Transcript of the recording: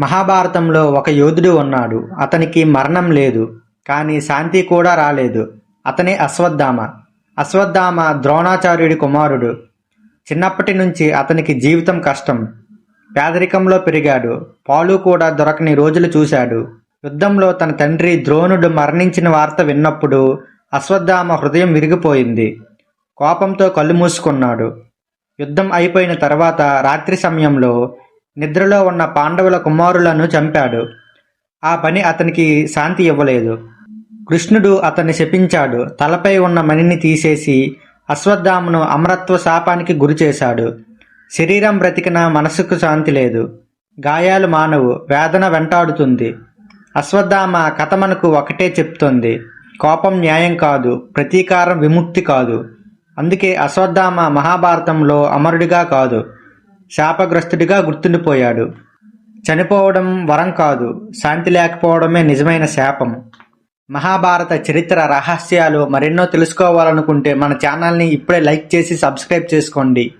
మహాభారతంలో ఒక యోధుడు ఉన్నాడు. అతనికి మరణం లేదు. కానీ శాంతి కూడా రాలేదు. అతనే అశ్వత్థామ. అశ్వత్థామ ద్రోణాచార్యుడి కుమారుడు. చిన్నప్పటి నుంచి అతనికి జీవితం కష్టం. పేదరికంలో పెరిగాడు. పాలు కూడా దొరకని రోజులు చూశాడు. యుద్ధంలో తన తండ్రి ద్రోణుడు మరణించిన వార్త విన్నప్పుడు అశ్వత్థామ హృదయం విరిగిపోయింది. కోపంతో కళ్ళు మూసుకున్నాడు. యుద్ధం అయిపోయిన తర్వాత రాత్రి సమయంలో నిద్రలో ఉన్న పాండవుల కుమారులను చంపాడు. ఆ పని అతనికి శాంతి ఇవ్వలేదు. కృష్ణుడు అతన్ని శపించాడు. తలపై ఉన్న మణిని తీసేసి అశ్వత్థామును అమరత్వ శాపానికి గురి చేశాడు. శరీరం బ్రతికిన మనసుకు శాంతి లేదు. గాయాలు మానవు. వేదన వెంటాడుతుంది. అశ్వత్థామ కథ మనకు ఒకటే చెప్తుంది. కోపం న్యాయం కాదు. ప్రతీకారం విముక్తి కాదు. అందుకే అశ్వత్థామ మహాభారతంలో అమరుడిగా కాదు. శాపగ్రస్తుడిగా గుర్తుండిపోయాడు. చనిపోవడం వరం కాదు. శాంతి లేకపోవడమే నిజమైన శాపం. మహాభారత చరిత్ర రహస్యాలు మరెన్నో తెలుసుకోవాలనుకుంటే మన ఛానల్ని ఇప్పుడే లైక్ చేసి సబ్స్క్రైబ్ చేసుకోండి.